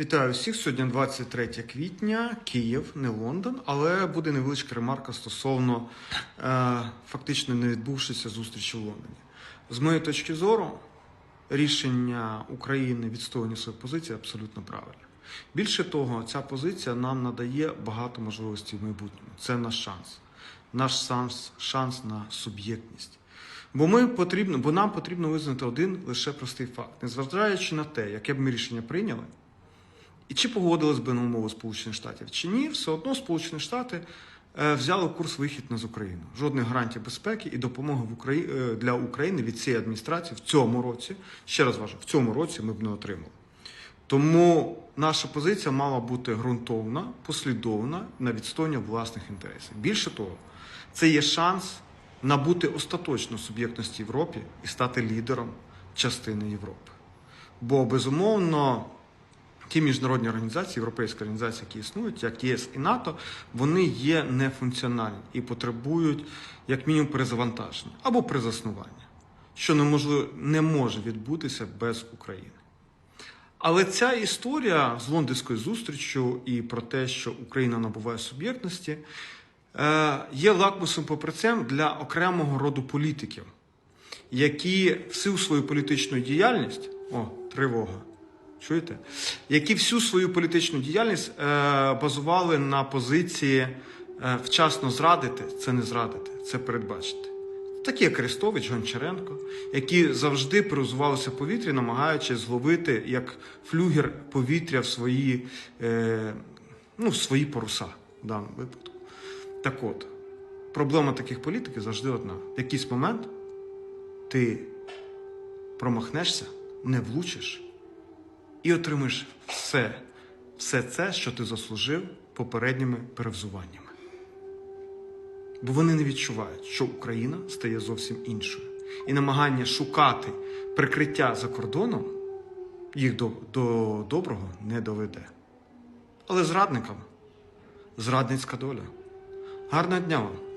Вітаю всіх. Сьогодні 23 квітня, Київ, не Лондон, але буде невеличка ремарка стосовно е, фактично не відбувшися зустрічі в Лондоні. З моєї точки зору, рішення України відстоювання своєї позиції абсолютно правильне. Більше того, ця позиція нам надає багато можливостей в майбутньому. Це наш шанс, наш шанс, шанс на суб'єктність. Бо ми потрібно, бо нам потрібно визнати один лише простий факт, незважаючи на те, яке б ми рішення прийняли. І чи погодились би на умови Сполучених Штатів, чи ні, все одно Сполучені Штати е, взяли курс вихід на з України. Жодних гарантій безпеки і допомоги в Украї... е, для України від цієї адміністрації в цьому році, ще раз важу, в цьому році ми б не отримали. Тому наша позиція мала бути ґрунтовна, послідовна на відстояння власних інтересів. Більше того, це є шанс набути остаточно суб'єктності Європі і стати лідером частини Європи. Бо безумовно. Ті міжнародні організації, європейські організації, які існують, як ЄС і НАТО, вони є нефункціональні і потребують як мінімум перезавантаження або перезаснування, що неможливо не може відбутися без України. Але ця історія з лондонською зустрічю і про те, що Україна набуває суб'єктності, е, є лакмусом поприцем для окремого роду політиків, які всю свою політичну діяльність, о, тривога. Чуєте? Які всю свою політичну діяльність е, базували на позиції е, вчасно зрадити це не зрадити, це передбачити. Такі як Арестович, Гончаренко, які завжди перезувалися в повітрі, намагаючись зловити як флюгер повітря в свої, е, ну, в свої паруса в даному випадку. Так от, проблема таких політиків завжди одна: в якийсь момент ти промахнешся, не влучиш і отримаєш все, все це, що ти заслужив попередніми перевзуваннями. Бо вони не відчувають, що Україна стає зовсім іншою. І намагання шукати прикриття за кордоном їх до, до доброго не доведе. Але зрадникам зрадницька доля. Гарного дня вам!